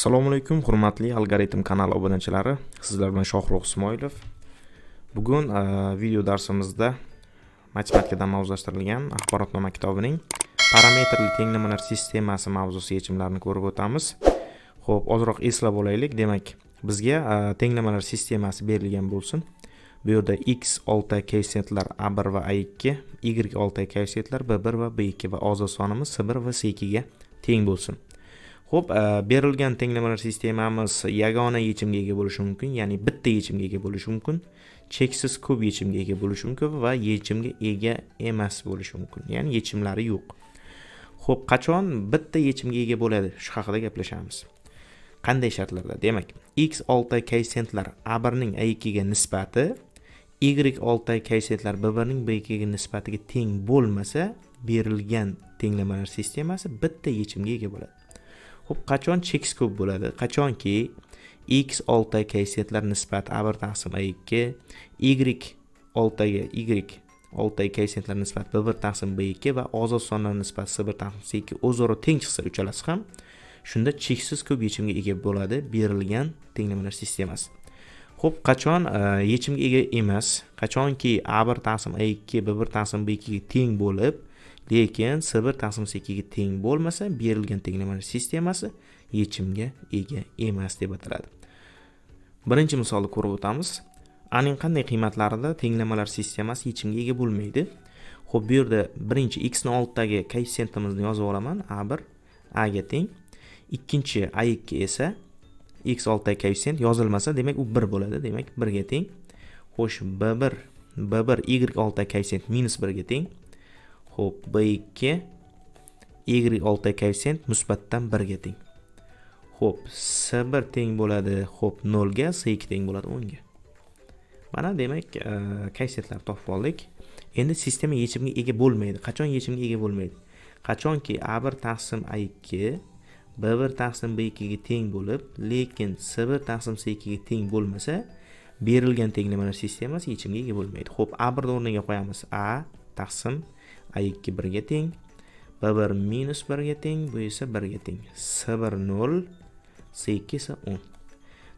assalomu alaykum hurmatli algoritm kanali obunachilari. Sizlar bilan shohruh ismoilov. Bugun e, video darsimizda matematikadan mavzulashtirilgan axborotnoma kitobining parametrli tenglamalar sistemasi mavzusi yechimlarini ko'rib o'tamiz. Ho'p ozroq eslab olaylik. Demak bizga e, tenglamalar sistemasi berilgan bo'lsin. Bu yerda x olti koeffitsiyentlar a bir va a ikki y olti koeffitsiyentlar b bir va b ikki va ozod sonimiz s bir va s ikkiga teng bo'lsin. Ho'p e, berilgan tenglamalar sistemamiz yagona yechimga ega bo'lishi mumkin, ya'ni bitta yechimga ega bo'lishi mumkin, cheksiz ko'p yechimga ega bo'lishi mumkin va yechimga ega emas bo'lishi mumkin, ya'ni yechimlari yo'q. ho'p qachon bitta yechimga ega bo'ladi? Shu haqida gaplashamiz. Qanday shartlarda? Demak, x olti koeffitsiyentlar a1 ning a2 ga nisbati y olti koeffitsiyentlar b1 ning b2 ga nisbatiga teng bo'lmasa, berilgan tenglamalar sistemasi bitta yechimga ega bo'ladi. Xo'p, qachon cheks ko'p bo'ladi? Qachonki x 6 kayfiyatlar nisbat a1 taqsim a2, y 6 ga y 6 kayfiyatlar nisbat b1 taqsim b2 va ozod sonlar nisbati s1 taqsim c2 o'zaro teng chiqsa uchalasi ham shunda cheksiz ko'p yechimga ega bo'ladi berilgan tenglamalar sistemasi. Xo'p, qachon e, yechimga ega emas? Qachonki a1 taqsim a2 b1 taqsim b2 ga teng bo'lib lekin s1 taqsim s2 ga teng bo'lmasa berilgan tenglamalar sistemasi yechimga ega emas deb ataladi. Birinchi misolni ko'rib o'tamiz. Aning qanday qiymatlarida tenglamalar sistemasi yechimga ega bo'lmaydi? Ho'p bu yerda birinchi x ni oltidagi koeffitsiyentimizni yozib olaman. A bir a ga teng. Ikkinchi a ikki esa x oltidagi koeffitsient yozilmasa demak u bir bo'ladi. Demak birga teng. Xo'sh b bir b bir y oltidagi koeffitsient minus birga teng. Xo'p, B2 Y6 koeffitsient musbatdan 1 ga teng. Xo'p, S1 teng bo'ladi, xo'p 0 ga, S2 teng bo'ladi 10 ga. Mana demak, e, koeffitsiyentlarni topib oldik. Endi sistema yechimga ega bo'lmaydi. Qachon yechimga ega bo'lmaydi? Qachonki A1 taqsim A2 B1 taqsim B2 ga teng bo'lib, lekin S1 taqsim S2 ga teng bo'lmasa, berilgan tenglamalar sistemasi yechimga ega bo'lmaydi. Xo'p, A1 ni o'rniga qo'yamiz. A taqsim a2 1 teng b1 minus 1 ga teng bu esa 1 ga teng s1 0 s2 esa 10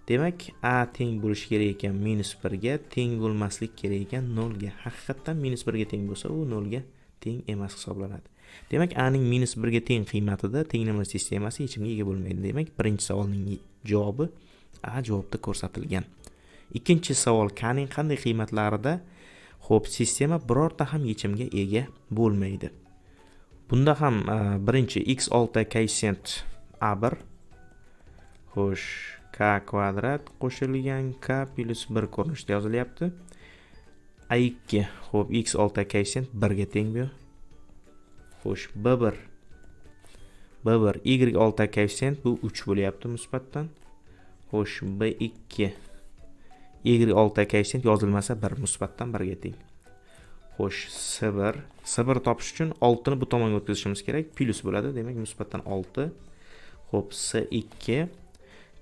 demak a teng bo'lishi kerak ekan minus 1 ga teng bo'lmaslik kerak ekan 0 ga haqiqatdan minus 1 ga teng bo'lsa u 0 ga teng emas hisoblanadi. Demak a ning minus 1 ga teng qiymatida tenglama sistemasi yechimga ega bo'lmaydi. Demak birinchi savolning javobi a javobda ko'rsatilgan. Ikkinchi savol k ning qanday qiymatlarida Xo'p, sistema birorta ham yechimga ega bo'lmaydi. Bunda ham e, birinchi x6 koeffitsient a1 xo'sh k kvadrat qo'shilgan k plus 1 ko'rinishda yozilyapti. a2 xo'p x6 koeffitsient 1 ga teng bu. Xo'sh, b1 b1 y6 koeffitsient bu 3 bo'lyapti musbatdan. Xo'sh, y6 koeffitsient yozilmasa 1 musbatdan 1 ga teng. Xo'sh, s1, s1 topish uchun 6 ni bu tomonga o'tkazishimiz kerak, plus bo'ladi, demak musbatdan 6. Xo'p, s2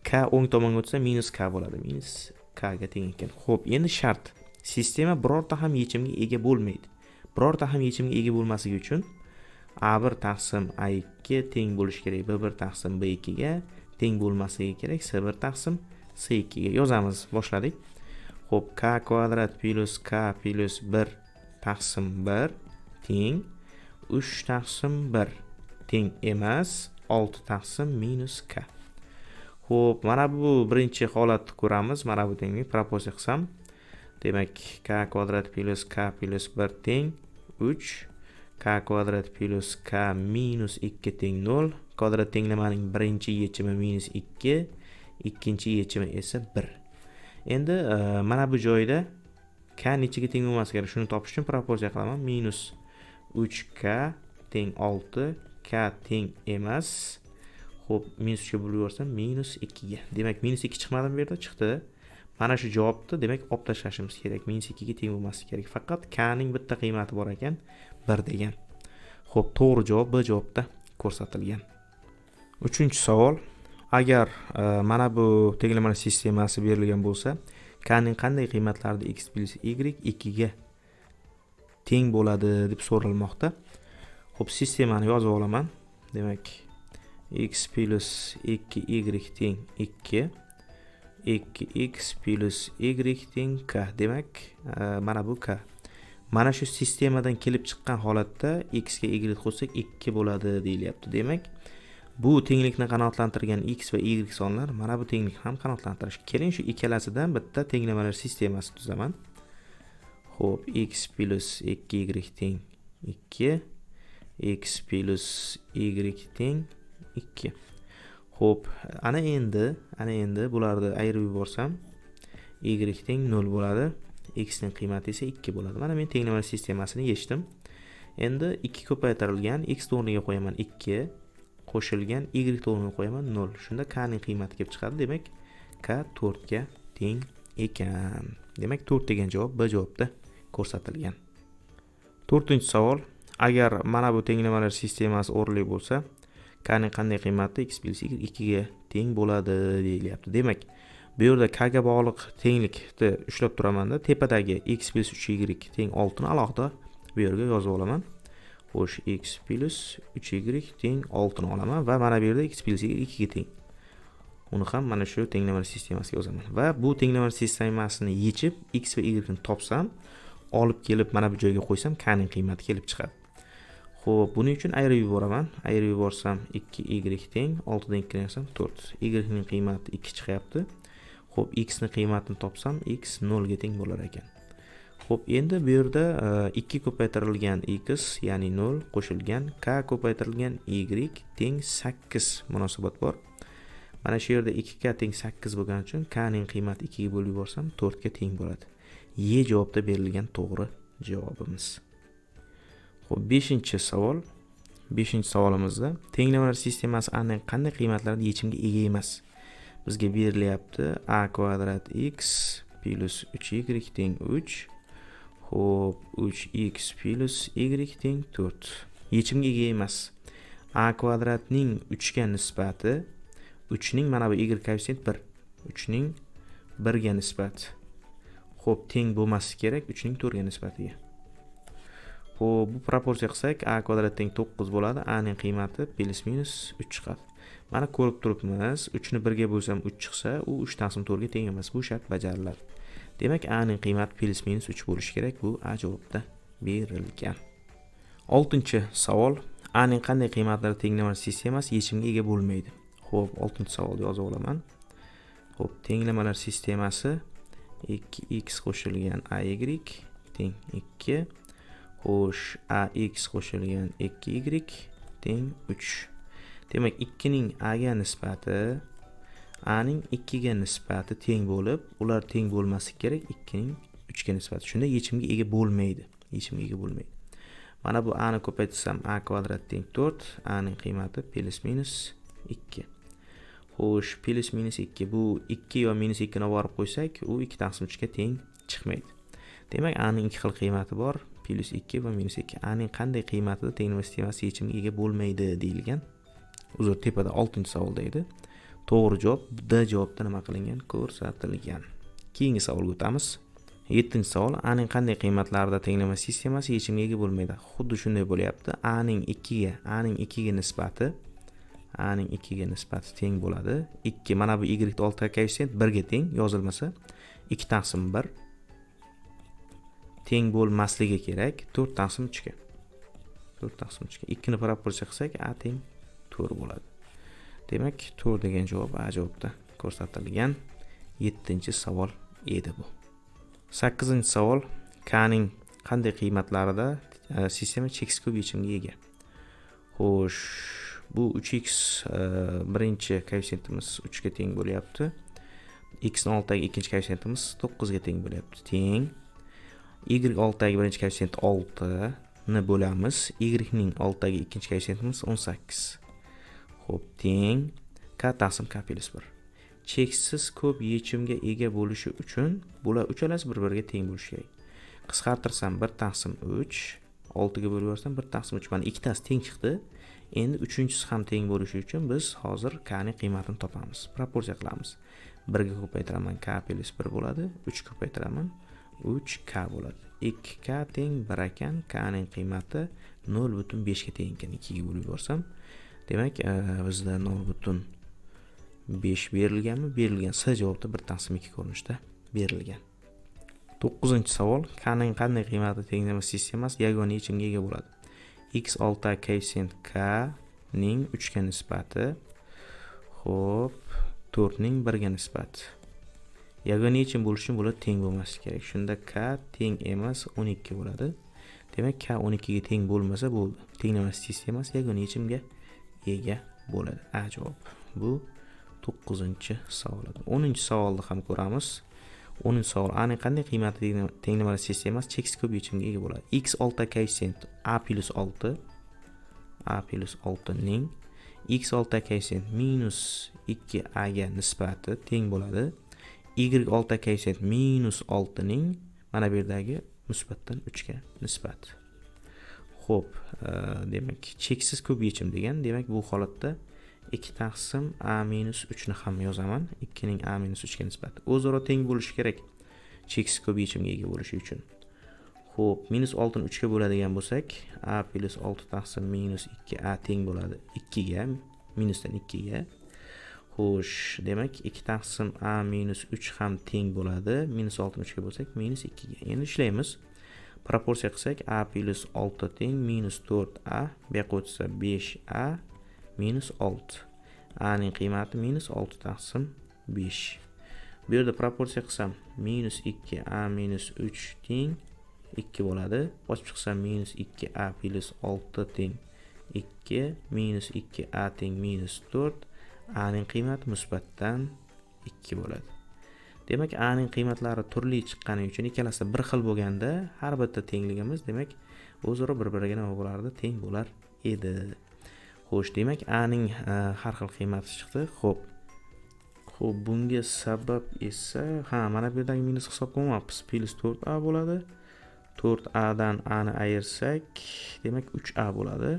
k o'ng tomonga o'tsa minus k bo'ladi, minus k ga teng ekan. Xo'p, endi shart. Sistema birorta ham yechimga ega bo'lmaydi. Birorta ham yechimga ega bo'lmasligi uchun a1 taqsim a2 teng bo'lishi kerak b1 taqsim b2 ga teng bo'lmasligi kerak s1 taqsim c2 ga yozamiz. Boshladik. Xo'p, k kvadrat plus k plus 1 taqsim 1 teng 3 taqsim 1 teng emas 6 taqsim minus k. Xo'p, mana bu birinchi holatni ko'ramiz. Mana bu tenglik proporsiya qilsam, demak k kvadrat plus k plus 1 teng 3 k kvadrat plus k minus 2 teng 0. Kvadrat tenglamaning birinchi yechimi minus 2, ikkinchi yechimi esa 1. endi e, mana bu joyda k nechiga teng bo'lmasi kerak? Shuni topish uchun proporsiya qilaman. Minus 3k teng 6 k teng emas. Ho'p minus uchga bo'lib yuborsam minus 2 ga demak minus 2 chiqmadimi bu yerda? Chiqdi. Mana shu javobni demak olib tashlashimiz kerak. Minus 2 ga teng bo'lmasligi kerak. Faqat k ning bitta qiymati bor ekan 1 degan. Ho'p to'g'ri javob b javobda ko'rsatilgan. Uchinchi savol. Agar e, mana bu tenglamalar sistemasi berilgan bo'lsa k ning qanday qiymatlarida x plus y 2 ga teng bo'ladi deb so'ralmoqda. Ho'p sistemani yozib olaman. Demak x plus 2y teng 2 2x plus y teng k. Demak e, mana bu k. Mana shu sistemadan kelib chiqqan holatda x ga y qo'shsak 2 bo'ladi deyilyapti. Demak bu tenglikni qanoatlantirgan x va y sonlar mana bu tenglikni ham qanoatlantirish keling. Shu ikkalasidan bitta tenglamalar sistemasi tuzaman. Ho'p x plus 2y teng 2 x plus y teng 2 ho'p ana endi ana endi bularni ayirib yuborsam y teng 0 bo'ladi x ning qiymati esa 2 bo'ladi. Mana men tenglamalar sistemasini yechdim. Endi 2 ko'paytirilgan x o'rniga qo'yaman 2 qo'shilgan y to'g'rini qo'yaman 0 shunda k ning qiymati kelib chiqadi. Demak k 4 ga teng ekan. Demak 4 degan javob b javobda ko'rsatilgan. To'rtinchi savol. Agar mana bu tenglamalar sistemasi o'rinli bo'lsa k ning qanday qiymati x plyus y 2 ga teng bo'ladi deyilyapti. Demak bu yerda k ga bog'liq tenglikni ushlab turamanda tepadagi x plyus uch y teng 6 ni alohida bu yerga yozib olaman. Qo'sh x plyus 3 y teng 6 ni olaman va mana bu yerda x plyus y 2 ga teng uni ham mana shu tenglamalar sistemasiga yozaman va bu tenglamalar sistemasini yechib x va y ni topsam olib kelib mana bu joyga qo'ysam k ning qiymati kelib chiqadi Xo'p, buning uchun ayirib yuboraman. Ayirib yuborsam 2y teng 6 dan 2 to'rt 4. y ning qiymati 2 chiqyapti. Xo'p, x ning qiymatini topsam x 0 ga teng bo'lar ekan. Xo'p, endi bu yerda e, 2 ko'paytirilgan x, ya'ni 0 qo'shilgan k ko'paytirilgan y teng 8 munosabat bor. Mana shu yerda 2k teng 8 bo'lgani uchun k ning qiymati 2 ga bo'lib yuborsam 4 ga teng bo'ladi. E javobda berilgan to'g'ri javobimiz. Xo'p, 5 savol. 5 savolimizda tenglamalar sistemasi aynan qanday qiymatlarda yechimga ega emas? Bizga berilyapti a kvadrat x plus 3y teng 3. Xo'p, 3x plus y teng 4. Yechimga ega emas. a kvadratning 3 ga nisbati 3 ning mana bu y koeffitsient 1. 3 ning 1 ga nisbati. Xo'p, teng bo'lmasi kerak 3 ning 4 ga nisbatiga. Xo'p, bu proporsiya qilsak, a kvadrat teng 9 bo'ladi. a ning qiymati plus minus 3 chiqadi. Mana ko'rib turibmiz, 3 ni 1 ga bo'lsam 3 chiqsa, u 3 taqsim 4 ga teng emas. Bu shart bajariladi. Demak, a ning qiymati plus minus 3 bo'lishi kerak. Bu a javobda berilgan. 6-savol. a ning qanday qiymatlari tenglama sistemasi yechimga ega bo'lmaydi? Xo'p, 6-savolni yozib olaman. Xo'p, tenglamalar sistemasi 2x qo'shilgan ay teng 2 Xo'sh, ax qo'shilgan 2y teng 3. Demak, 2 ning a ga nisbati a ning 2 ga nisbati teng bo'lib, ular teng bo'lmasi kerak 2 ning 3 ga nisbati. Shunda yechimga ega bo'lmaydi. Yechimga ega bo'lmaydi. Mana bu a ni ko'paytirsam a kvadrat teng 4, a ning qiymati plus minus 2. Xo'sh, plus minus 2 bu 2 va minus 2 ni borib qo'ysak, u 2 taqsim 3 ga teng chiqmaydi. Demak, a ning ikki xil qiymati bor. plus 2 va minus 2 a ning qanday qiymatida tenglama sistemasi yechimga ega bo'lmaydi deyilgan uzr tepada 6 savolda edi to'g'ri javob d javobda nima qilingan? Ko'rsatilgan. Keyingi savolga o'tamiz. Yettinchi savol a ning qanday qiymatlarida tenglama sistemasi yechimga ega bo'lmaydi? Xuddi shunday bo'lyapti. A ning 2 ga a ning 2 ga nisbati a ning 2 ga nisbati teng bo'ladi. 2 mana bu y olti koeffitsient 1 ga teng yozilmasa 2 taqsim 1 teng bo'lmasligi kerak. To'rt taqsim uchga. To'rt taqsim uchga. Ikkini proporsiya qilsak a teng to'rt bo'ladi. demak to'rt degan javob a javobda ko'rsatilgan yettinchi savol edi bu. Sakkizinchi savol kaning qanday qiymatlarida e, sistema cheks ko'p yechimga ega? Xo'sh bu 3x e, birinchi koeffitsientimiz 3 ga teng bo'lyapti. X ni oltidagi ikkinchi koeffitsientimiz 9 ga teng bo'lyapti. Teng. Y oltidagi birinchi koeffitsient 6 ni bo'lamiz. Y ning oltidagi ikkinchi koeffitsiyentimiz 18 Xo'p, teng k taqsim k plyus bir Cheksiz ko'p yechimga ega bo'lishi uchun bular uchalasi bir-biriga teng bo'lishi kerak. Qisqartirsam 1 taqsim 3, 6 ga bo'lib yuborsam 1 taqsim 3 mana ikkitasi teng chiqdi. Endi uchinchisi ham teng bo'lishi uchun biz hozir k ning qiymatini topamiz. Proporsiya qilamiz. 1 ga ko'paytiraman k plyus bir bo'ladi, 3 ko'paytiraman 3k bo'ladi. 2k teng 1 ekan, k ning qiymati 0.5 ga teng ekan. 2 ga bo'lib yuborsam demak e, bizda nol butun besh berilganmi? Berilgan s javobda bir taqsim ikki ko'rinishda berilgan. To'qqizinchi savol. Kning qanday qiymati tenglama sistemasi yagona yechimga ega bo'ladi? X olti koeffitsient k ning uchga nisbati. Ho'p to'rtning birga nisbati. Yagona yechim bo'lishi uchun bular teng bo'lmasligi kerak. Shunda k teng emas o'n ikki bo'ladi. Demak k o'n ikkiga teng bo'lmasa bo'ldi. Tenglama sistemasi yagona yechimga ega bo'ladi. A javob. Bu to'qqizinchi savol edi o'ninchi savolni ham ko'ramiz. O'ninchi savol. Ani qanday qiymati tenglamali sistemasi cheksiz ko'p yechimga ega bo'ladi. X olti koeffitsient a plyus olti a plyus oltining x olti koeffitsient minus ikki aga nisbati teng bo'ladi. Y olti koeffitsient minus oltining mana bu yerdagi musbatdan uchga nisbati ho'p e, demak cheksiz ko'p yechim degan. Demak bu holatda ikki taqsim a minus uchni ham yozaman. Ikkining a minus uchga nisbati o'zaro teng bo'lishi kerak cheksiz ko'p yechimga ega bo'lishi uchun. Ho'p minus oltini uchga bo'ladigan bo'lsak a plyus olti taqsim minus ikki a teng bo'ladi. Ikkiga minusdan ikkiga. Xo'sh demak ikki taqsim a minus uch ham teng bo'ladi. Minus oltini uchga bo'lsak minus ikkiga. Endi ishlaymiz. Proporsiya qilsak a plyus olti teng minus to'rt a bu yoqqa o'tsa besh a minus 6 a ning qiymati minus 6 taqsim 5 bu yerda proporsiya qilsam minus 2 a minus 3 teng 2 bo'ladi. Ochib chiqsam minus 2 a plyus 6 teng 2 minus 2 a teng minus 4 a ning qiymati musbatdan 2 bo'ladi. Demak a ning qiymatlari turli chiqqani uchun ikkalasi bir xil bo'lganda har bitta tengligimiz demak o'zaro bir biriga nima bo'lardi teng bo'lar edi. Xo'sh demak a ning e, har xil qiymati chiqdi. Ho'p ho'p bunga sabab esa ha mana bu yerdagi minus hisob qilmayapmiz plyus to'rt a bo'ladi. To'rt adan ani ayirsak demak uch a bo'ladi.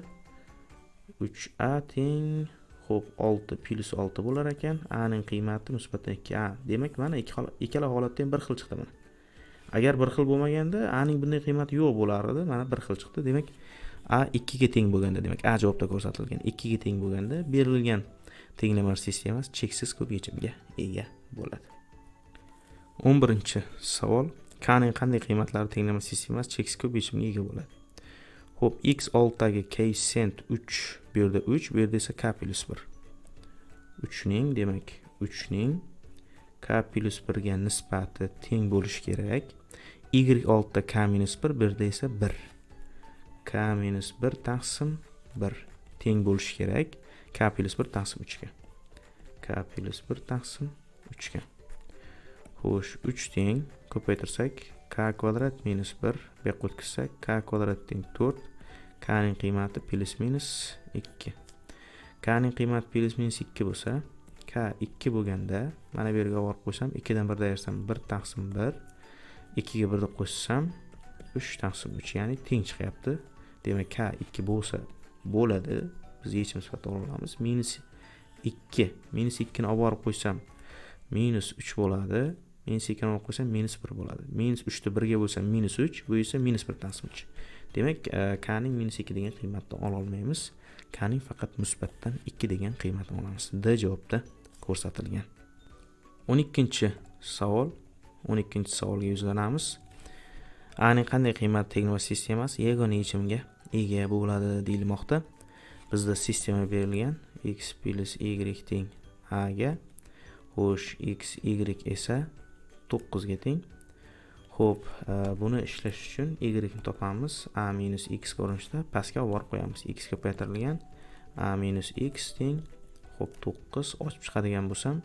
Uch a teng ho'p olti plyus olti bo'lar ekan. A ning qiymati nisbatan ikki a. Demak mana ikkala holatda ham bir xil chiqdi mana. Agar bir xil bo'lmaganda a ning bunday qiymati yo'q bo'lardi. Mana bir xil chiqdi. Demak a ikkiga teng bo'lganda demak a javobda ko'rsatilgan ikkiga teng bo'lganda berilgan tenglamalar sistemasi cheksiz ko'p yechimga ega bo'ladi. O'n birinchi savol. Ning qanday qiymatlari tenglama sistemasi cheksiz ko'p yechimga ega bo'ladi? Hop x altdagi koeffitsient 3, bu yerda 3, bu yerda esa k plus 1. 3 ning, demak, 3 ning k plus 1 ga nisbati teng bo'lishi kerak. y altda k minus 1, bu yerda esa 1. k minus 1 taqsim 1 teng bo'lishi kerak. k plus 1 taqsim 3 ga. k plus 1 taqsim 3 ga. Xo'sh, 3 teng ko'paytirsak k kvadrat minus 1 bu yoqqa o'tkazsak k kvadrat teng 4 kaning qiymati plus minus ikki. Kaning qiymati plus minus ikki bo'lsa k ikki bo'lganda mana bu yerga olib qo'ysam ikkidan birda ayirsam bir taqsim bir ikkiga bir deb qo'shsam uch taqsim uch ya'ni teng chiqyapti. Demak k ikki bo'lsa bo'ladi. Biz yechim sifatida olamiz minus ikki. Minus ikkini olib borib qo'ysam minus uch bo'ladi. Minus ikkini olib qo'ysam minus bir bo'ladi. Minus uchni birga bo'lsa minus uch bu esa minus bir taqsim uch. Demak e, kaning k ning minus ikki degan qiymatni ololmaymiz. K ning faqat musbatdan ikki degan qiymatni olamiz. D javobda ko'rsatilgan. O'n ikkinchi savol. O'n ikkinchi savolga yuzlanamiz. A ning qanday qiymat tenglama sistemasi yagona yechimga ega bo'ladi deyilmoqda. Bizda sistema berilgan. X plyus y teng a ga xo'sh x y esa to'qqizga teng. Ho'p e, buni ishlash uchun y topamiz a minus x ko'rinishida pastga olib borib qo'yamiz x ko'paytirilgan a minus x teng ho'p to'qqiz ochib chiqadigan bo'lsam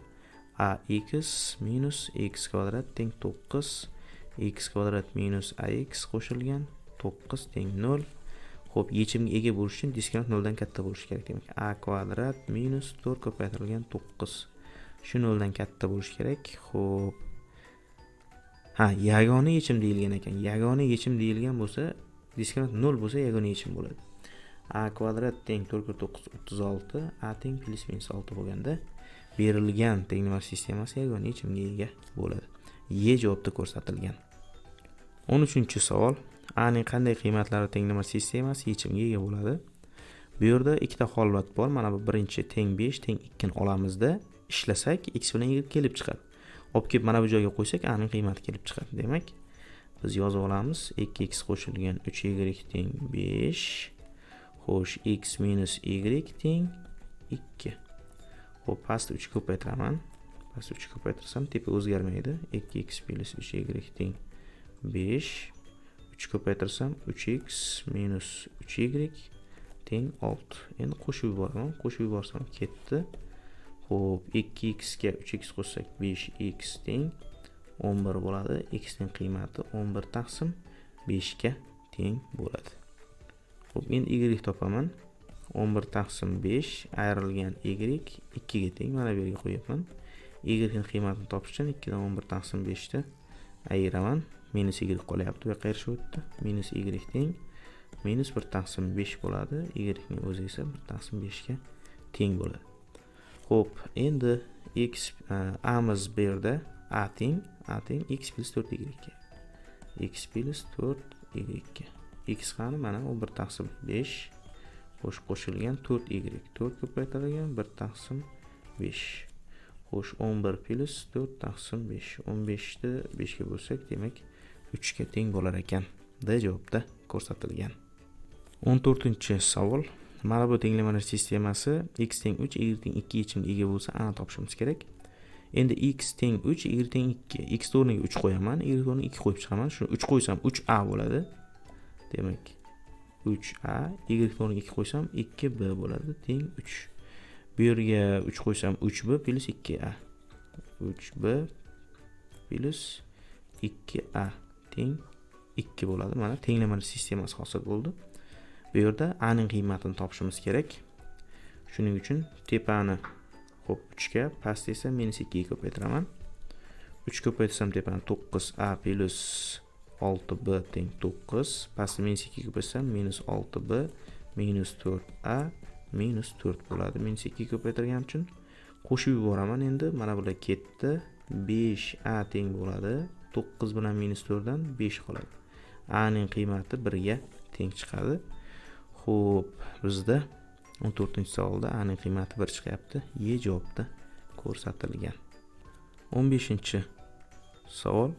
a x minus x kvadrat teng to'qqiz x kvadrat minus ax qo'shilgan to'qqiz teng nol ho'p yechimga ega bo'lish uchun diskant noldan katta bo'lishi kerak demak. a kvadrat minus to'rt ko'paytirilgan to'qqiz Shu noldan katta bo'lishi kerak. ho'p Ha, yagona yechim deyilgan ekan. Yagona yechim deyilgan bo'lsa, diskant 0 bo'lsa yagona yechim bo'ladi. a kvadrat teng 4 9 36, a teng plus minus 6 bo'lganda berilgan tenglik sistemasi yagona yechimga ega bo'ladi. E javobda ko'rsatilgan. 13-savol. a ning qanday qiymatlari tenglama sistemasi yechimga ega bo'ladi bu yerda ikkita holat bor mana bu birinchi teng 5 teng 2 ni olamizda ishlasak x bilan y kelib chiqadi olib kelib mana bu joyga qo'ysak a ning qiymati kelib chiqadi demak. Biz yozib olamiz. 2x qo'shilgan 3y teng 5 xo'sh x minus y teng 2 ho'p pastni 3 ko'paytiraman. Pastni 3 ko'paytirsam tepa o'zgarmaydi. 2x plyus 3y teng 5 3 ko'paytirsam 3x minus 3y teng 6 endi qo'shib yuboraman qo'shib yuborsam ketdi. Xo'p, 2x ga 3x qo'shsak 5x teng 11 bo'ladi. x ning qiymati 11 taqsim 5 ga teng bo'ladi. Xo'p, men y topaman. 11 taqsim 5 ayrilgan y 2 ga teng. Mana bu yerga qo'yapman. y ning qiymatini topish uchun 2 dan 11 taqsim 5 ni ayiraman. Minus y qolyapti. Bu yerga erishib o'tdi. Minus y teng minus 1 taqsim 5 bo'ladi. y ning o'zi esa 1 taqsim 5 ga teng bo'ladi. Xo'p, endi x e, amiz bu yerda a teng a teng x plyus 4y x plyus 4y x qani mana 11 taqsim 5 qo'shib qo'shilgan 4y 4 ko'paytirilgan 1 taqsim 5 xo'sh 11 plyus 4 taqsim 5 15 ni 5 ga bo'lsak demak 3 ga teng bo'lar ekan d javobda ko'rsatilgan. 14 savol. Mana bu tenglamalar sistemasi x teng 3 y teng 2 yechimga ega bo'lsa ani topishimiz kerak. Endi x teng 3 y teng 2 x o'rniga 3 qo'yaman y o'rniga 2 qo'yib chiqaman. Shuni 3 qo'ysam 3a bo'ladi. Demak 3a y o'rniga 2 qo'ysam 2b bo'ladi. Teng 3 bu yerga 3 qo'ysam 3b plyus 2a 3b plyus 2a teng 2 bo'ladi. Mana tenglamalar sistemasi hosil bo'ldi. Bu yerda a ning qiymatini topishimiz kerak. Shuning uchun tepani ho'p 3 ga past esa minus 2 ga ko'paytiraman. 3 ko'paytirsam tepani 9 a plus 6b teng 9 pastni minus 2 ko'paytirsam minus 6b minus 4a minus 4 bo'ladi. Minus 2 ko'paytirgan uchun qo'shib yuboraman endi. Mana bular ketdi. 5a teng bo'ladi. 9 bilan minus 4 dan 5 qoladi. A ning qiymati 1 ga teng chiqadi. Xo'p, bizda 14-savolda a qiymati 1 chiqyapti. E javobda ko'rsatilgan. 15-savol.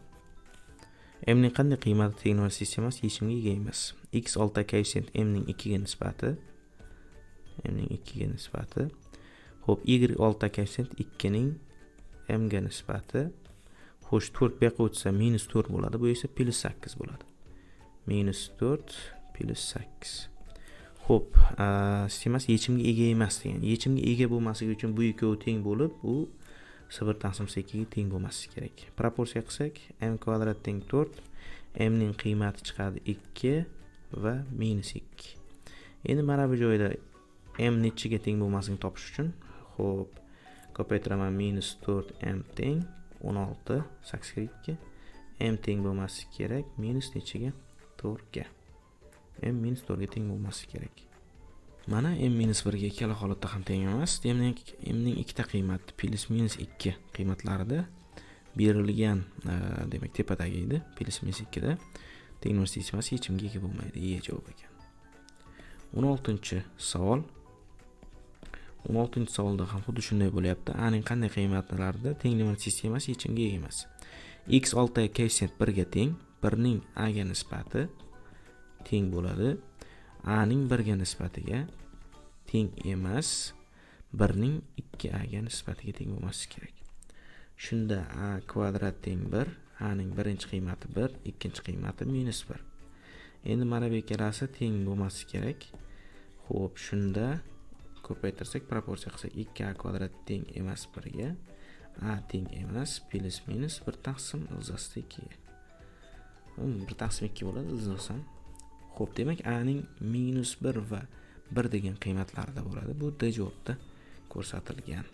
m ning qanday qiymati tenglar sistemasi yechimga ega emas? x olta koeffitsient m ning 2 ga nisbati m ning 2 ga nisbati. ho'p y olta koeffitsient 2 ning m ga nisbati. Xo'sh, 4 bu yoqqa o'tsa minus 4 bo'ladi. Bu esa plyus 8 bo'ladi. Minus 4 plyus 8. Ho'p sistemas yechimga ega emas degan. Yechimga ega bo'lmasligi uchun bu ikkovi teng bo'lib, u sibir taqsim sekiga teng bo'lmasligi kerak. Proporsiya qilsak, m kvadrat teng to'rt m ning qiymati chiqadi ikki va minus ikki Endi mana bu joyda m nechiga teng bo'lmasligini topish uchun, ho'p ko'paytiraman minus to'rt m teng 16 8 2 m teng bo'lmasligi kerak minus nechiga to'rtga. M minus 4 ga teng bo'lmasi kerak. Mana m minus 1 ga ikkala holatda ham teng emas. Demak m ning ikkita qiymati plus minus 2 qiymatlarida berilgan e, demak tepadagi edi. Plus minus 2 da tenglik sistemasi yechimga ega bo'lmaydi. E javob ekan. 16 savol. 16 savolda ham xuddi shunday bo'lyapti. A ning qanday qiymatlarida tenglik sistemasi yechimga ega emas? X 6 koeffitsient 1 ga teng. 1 ning a ga nisbati teng bo'ladi. A ning 1 ga nisbatiga teng emas 1 ning 2 a ga nisbatiga teng bo'lmasligi kerak. Shunda a kvadrat teng 1 a ning birinchi qiymati 1 ikkinchi qiymati minus 1 endi mana bu ikkalasi teng bo'lmasligi kerak. Xo'p, shunda ko'paytirsak proporsiya qilsak 2a kvadrat teng emas 1 ga a teng emas plus minus 1 taqsim ilzasida 2 1 taqsim 2 bo'ladi ilzosan. Xo'p, demak a ning 1 va 1 degan qiymatlarida bo'ladi. Bu D javobda ko'rsatilgan.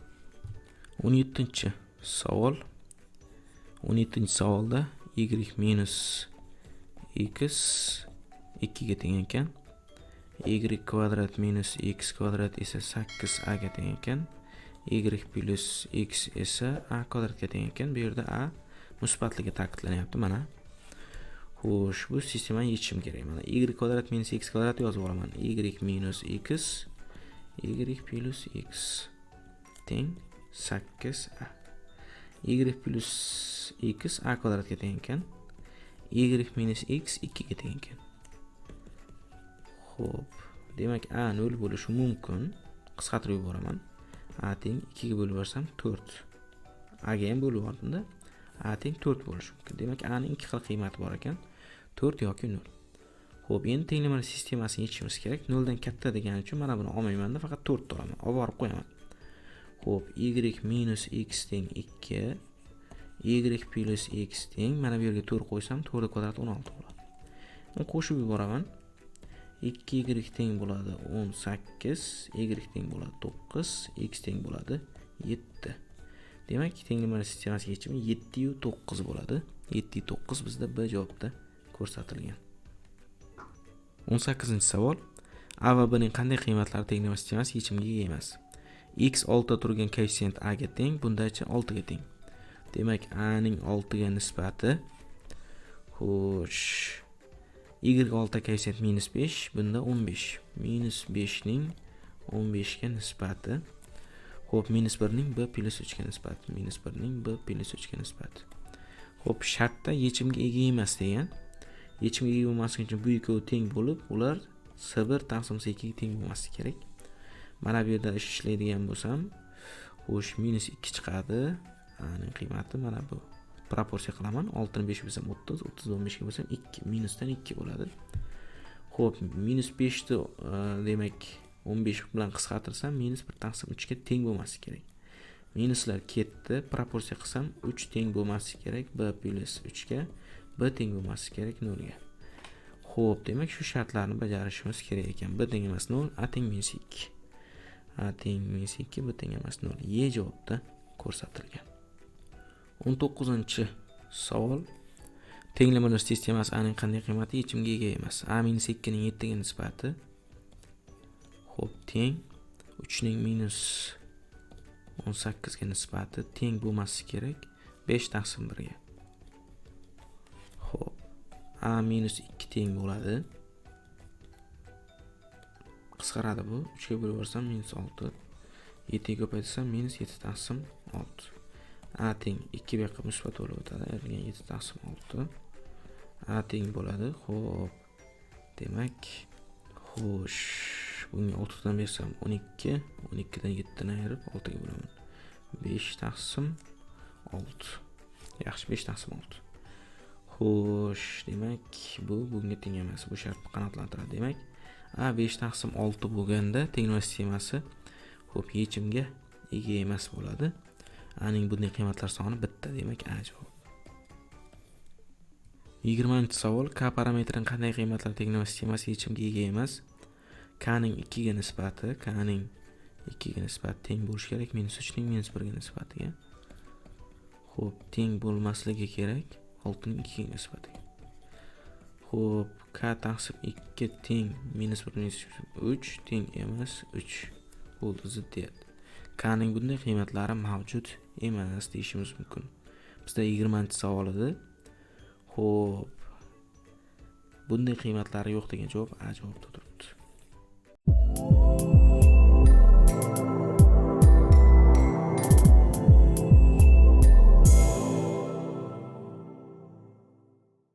17-savol. 17-savolda y x 2 ga teng ekan. y kvadrat minus x kvadrat esa 8a ga teng ekan. y plus x esa a kvadratga teng ekan. Bu yerda a musbatligi ta'kidlanyapti mana. Xo'sh, bu sistemani yechishim kerak. Mana y kvadrat minus x kvadrat yozib olaman. y minus x y plus x teng sakkiz a. Y plus x a kvadratga teng ekan. Y minus x ikkiga teng ekan. Ho'p demak a nol bo'lishi mumkin. Qisqartirib yuboraman. A teng ikkiga bo'lib yuborsam to'rt. Aga ham bo'lib yubordimda. A teng to'rt bo'lishi mumkin. Demak a ning ikki xil qiymati bor ekan. To'rt yoki nol. Ho'p endi tenglamali sistemasini yechishimiz kerak. Noldan katta degani uchun mana buni olmaymanda faqat to'rtni olaman olib borib qo'yaman. Ho'p y minus x teng ikki y plyus x teng. Mana bu yerga to'rt qo'ysam to'rt kvadrat o'n olti bo'ladi. Qo'shib yuboraman. ikki y teng bo'ladi o'n sakkiz y teng bo'ladi to'qqiz x teng bo'ladi yetti. Demak tenglamali sistemasi yechimi yettiyu to'qqiz bo'ladi. Yettiyu to'qqiz bizda b javobda ko'rsatilgan. O'n sakkizinchi savol. A va b ning qanday qiymatlari tenglama sistemasi yechimga ega emas. X oltida turgan koeffitsient a ga teng bundachi oltiga teng. Demak a ning oltiga nisbati xo'sh y oltida koeffitsient minus besh bunda o'n besh. Minus beshning o'n beshga nisbati. Ho'p minus birning b plyus uchga nisbati. Minus birning b plyus uchga nisbati. Ho'p shartda yechimga ega emas degan yechimga ega bo'lmasligi uchun bu ikkovi teng bo'lib ular s bir taqsim s ikkiga teng bo'lmasligi kerak. Mana bu yerda ishlaydigan bo'lsam xo'sh minus ikki chiqadi. Ning qiymati mana bu. Proporsiya qilaman oltini besh bo'lsam o'ttiz o'ttizni o'n beshga bo'lsam ikki minusdan ikki bo'ladi. Ho'p minus beshni e, demak o'n besh bilan qisqartirsam minus bir taqsim uchga teng bo'lmasligi kerak. Minuslar ketdi proporsiya qilsam uch teng bo'lmasligi kerak. B plyus uchga b teng bo'lmasligi kerak nolga. Ho'p demak shu shartlarni bajarishimiz kerak ekan. B teng emas nol a teng minus ikki. A teng minus ikki b teng emas nol. E javobda ko'rsatilgan. O'n to'qqizinchi savol. Tenglamalar sistemasi a ning qanday qiymati yechimga ega emas. A minus ikkining yettiga nisbati. Ho'p teng. Uchning minus o'n sakkizga nisbati. Teng bo'lmasligi kerak. Besh taqsim birga. A minus ikki teng bo'ladi qisqaradi bu. Uchga bo'lib yuborsam minus olti yettiga ko'paytirsam minus yetti taqsim olti a teng ikki bu yoqqa musbat bo'lib o'tadi ayrilgan yetti taqsim olti a teng bo'ladi ho'p. Demak xo'sh bunga oltidan bersam o'n ikki o'n ikkidan yettini ayirib oltiga bo'laman besh taqsim olti yaxshi besh taqsim olti xo'sh demak bu bunga teng emas bu shartni qanoatlantiradi demak. A besh taqsim olti bo'lganda tenglama sistemasi ho'p yechimga ega emas bo'ladi. Aning bunday qiymatlar soni bitta demak a javob. Yigirmanchi savol k parametrining qanday qiymatlar tenglama sistemasi yechimga ega emas? K ning ikkiga nisbati k ning ikkiga nisbati teng bo'lishi kerak minus uchning minus birga nisbatiga. Ho'p teng bo'lmasligi kerak. Oltining ikkiga nisbati ho'p k taqsim ikki teng minus bir minus uch teng emas uch bo'ldi ziddiyat. K ning bunday qiymatlari mavjud emas deyishimiz mumkin. Bizda yigirmanchi savol edi. Ho'p bunday qiymatlari yo'q degan javob a javobda turibdi